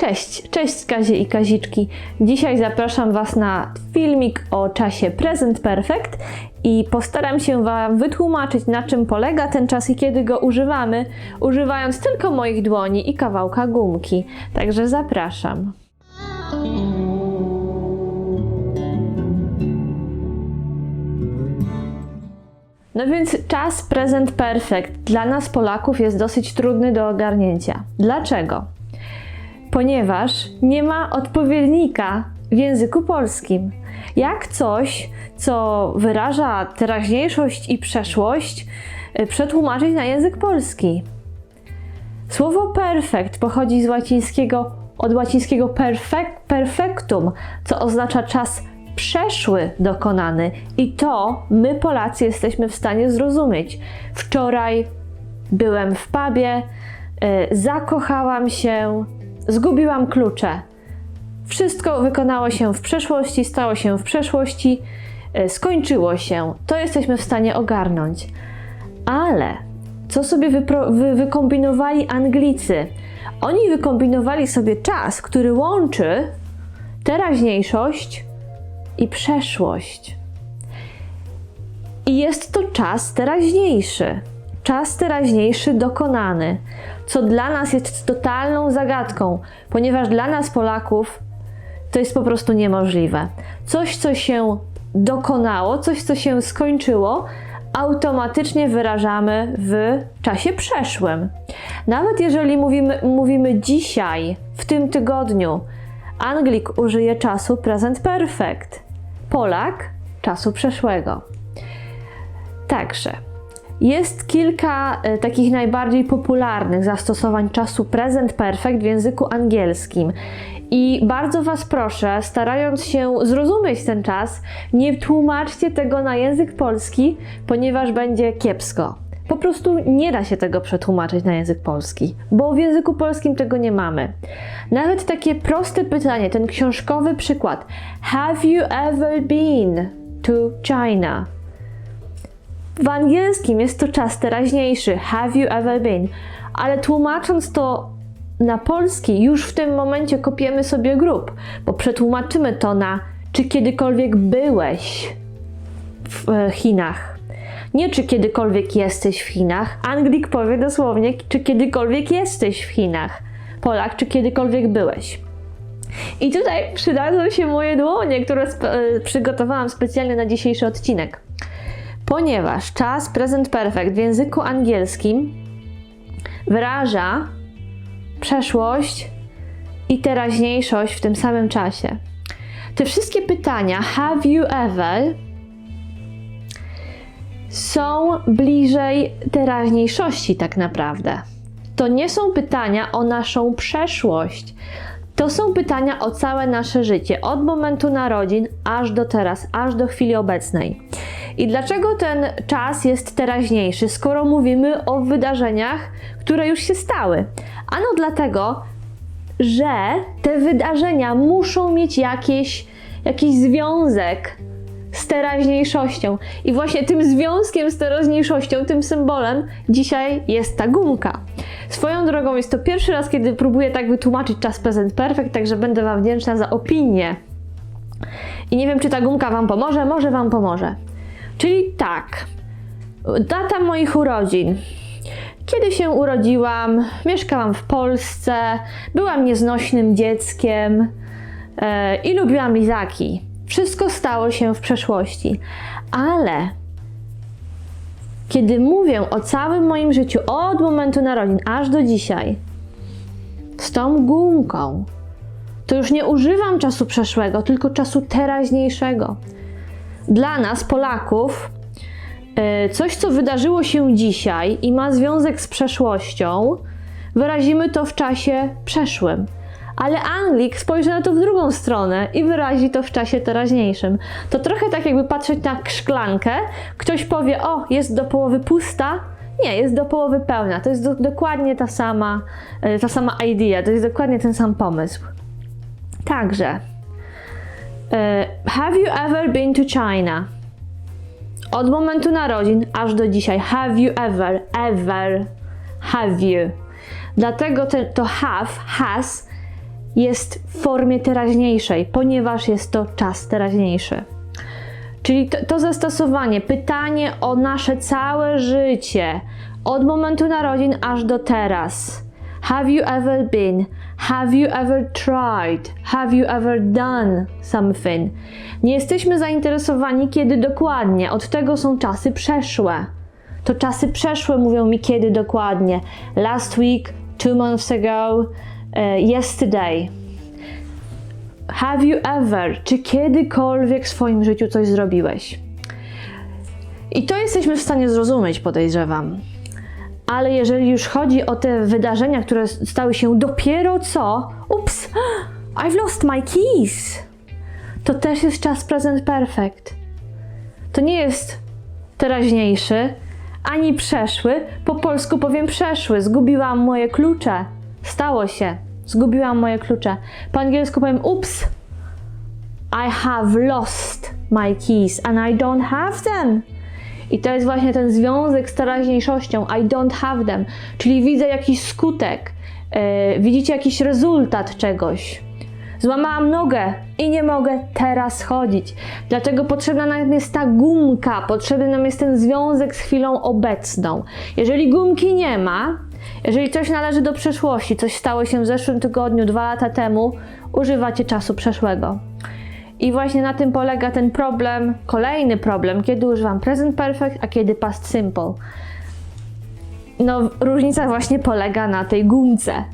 Cześć, cześć Kazie i Kaziczki. Dzisiaj zapraszam Was na filmik o czasie Present Perfect i postaram się Wam wytłumaczyć na czym polega ten czas i kiedy go używamy, używając tylko moich dłoni i kawałka gumki. Także zapraszam. No więc czas Present Perfect dla nas Polaków jest dosyć trudny do ogarnięcia. Dlaczego? Ponieważ nie ma odpowiednika w języku polskim. Jak coś, co wyraża teraźniejszość i przeszłość, y, przetłumaczyć na język polski? Słowo perfect pochodzi z łacińskiego, od łacińskiego perfect, perfectum, co oznacza czas przeszły dokonany i to my Polacy jesteśmy w stanie zrozumieć. Wczoraj byłem w pubie, y, zakochałam się, Zgubiłam klucze. Wszystko wykonało się w przeszłości, stało się w przeszłości, e, skończyło się. To jesteśmy w stanie ogarnąć. Ale co sobie wy wykombinowali Anglicy? Oni wykombinowali sobie czas, który łączy teraźniejszość i przeszłość. I jest to czas teraźniejszy czas teraźniejszy dokonany, co dla nas jest totalną zagadką, ponieważ dla nas Polaków to jest po prostu niemożliwe. Coś, co się dokonało, coś, co się skończyło, automatycznie wyrażamy w czasie przeszłym. Nawet jeżeli mówimy, mówimy dzisiaj, w tym tygodniu, Anglik użyje czasu present perfect, Polak czasu przeszłego. Także jest kilka e, takich najbardziej popularnych zastosowań czasu present perfect w języku angielskim. I bardzo Was proszę, starając się zrozumieć ten czas, nie tłumaczcie tego na język polski, ponieważ będzie kiepsko. Po prostu nie da się tego przetłumaczyć na język polski, bo w języku polskim tego nie mamy. Nawet takie proste pytanie, ten książkowy przykład: Have you ever been to China? W angielskim jest to czas teraźniejszy. Have you ever been? Ale tłumacząc to na polski, już w tym momencie kopiemy sobie grób, bo przetłumaczymy to na czy kiedykolwiek byłeś w e, Chinach. Nie czy kiedykolwiek jesteś w Chinach. Anglik powie dosłownie, czy kiedykolwiek jesteś w Chinach. Polak, czy kiedykolwiek byłeś. I tutaj przydadzą się moje dłonie, które sp e, przygotowałam specjalnie na dzisiejszy odcinek ponieważ czas present perfect w języku angielskim wyraża przeszłość i teraźniejszość w tym samym czasie. Te wszystkie pytania have you ever są bliżej teraźniejszości tak naprawdę. To nie są pytania o naszą przeszłość. To są pytania o całe nasze życie, od momentu narodzin aż do teraz, aż do chwili obecnej. I dlaczego ten czas jest teraźniejszy, skoro mówimy o wydarzeniach, które już się stały? Ano dlatego, że te wydarzenia muszą mieć jakieś, jakiś związek z teraźniejszością. I właśnie tym związkiem z teraźniejszością, tym symbolem dzisiaj jest ta gumka. Swoją drogą jest to pierwszy raz, kiedy próbuję tak wytłumaczyć czas present perfect, także będę Wam wdzięczna za opinię. I nie wiem, czy ta gumka Wam pomoże, może Wam pomoże. Czyli tak, data moich urodzin. Kiedy się urodziłam, mieszkałam w Polsce, byłam nieznośnym dzieckiem yy, i lubiłam lizaki. Wszystko stało się w przeszłości, ale kiedy mówię o całym moim życiu, od momentu narodzin aż do dzisiaj, z tą gumką, to już nie używam czasu przeszłego, tylko czasu teraźniejszego dla nas, Polaków, e, coś, co wydarzyło się dzisiaj i ma związek z przeszłością, wyrazimy to w czasie przeszłym. Ale Anglik spojrzy na to w drugą stronę i wyrazi to w czasie teraźniejszym. To trochę tak, jakby patrzeć na szklankę, ktoś powie: O, jest do połowy pusta. Nie, jest do połowy pełna. To jest do, dokładnie ta sama, e, ta sama idea, to jest dokładnie ten sam pomysł. Także have you ever been to China? Od momentu narodzin aż do dzisiaj. Have you ever, ever, have you. Dlatego te, to have, has jest w formie teraźniejszej, ponieważ jest to czas teraźniejszy. Czyli to, to zastosowanie, pytanie o nasze całe życie, od momentu narodzin aż do teraz. Have you ever been? Have you ever tried? Have you ever done something? Nie jesteśmy zainteresowani, kiedy dokładnie. Od tego są czasy przeszłe. To czasy przeszłe mówią mi, kiedy dokładnie. Last week, two months ago, e, yesterday. Have you ever? Czy kiedykolwiek w swoim życiu coś zrobiłeś? I to jesteśmy w stanie zrozumieć, podejrzewam. Ale jeżeli już chodzi o te wydarzenia, które stały się dopiero co, ups, I've lost my keys. To też jest czas present perfect. To nie jest teraźniejszy, ani przeszły. Po polsku powiem przeszły. Zgubiłam moje klucze. Stało się. Zgubiłam moje klucze. Po angielsku powiem ups. I have lost my keys and I don't have them. I to jest właśnie ten związek z teraźniejszością. I don't have them. Czyli widzę jakiś skutek. Yy, widzicie jakiś rezultat czegoś. Złamałam nogę i nie mogę teraz chodzić. Dlatego potrzebna nam jest ta gumka, potrzebny nam jest ten związek z chwilą obecną. Jeżeli gumki nie ma, jeżeli coś należy do przeszłości, coś stało się w zeszłym tygodniu, dwa lata temu, używacie czasu przeszłego. I właśnie na tym polega ten problem, kolejny problem, kiedy używam present perfect, a kiedy past simple. No, różnica właśnie polega na tej gumce.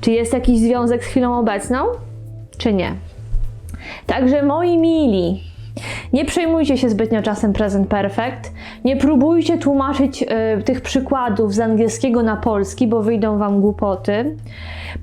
Czy jest jakiś związek z chwilą obecną, czy nie? Także moi mili, nie przejmujcie się zbytnio czasem present perfect. Nie próbujcie tłumaczyć y, tych przykładów z angielskiego na polski, bo wyjdą wam głupoty.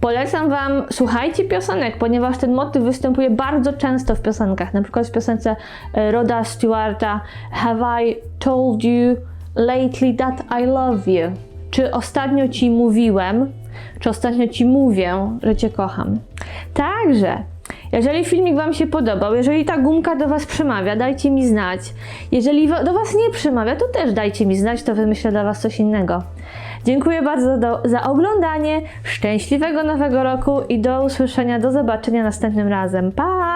Polecam wam, słuchajcie piosenek, ponieważ ten motyw występuje bardzo często w piosenkach. Na przykład w piosence y, Roda Stewarta Have I told you lately that I love you? Czy ostatnio ci mówiłem, czy ostatnio ci mówię, że cię kocham? Także jeżeli filmik Wam się podobał, jeżeli ta gumka do Was przemawia, dajcie mi znać. Jeżeli do Was nie przemawia, to też dajcie mi znać, to wymyślę dla Was coś innego. Dziękuję bardzo do, za oglądanie. Szczęśliwego nowego roku i do usłyszenia, do zobaczenia następnym razem. Pa!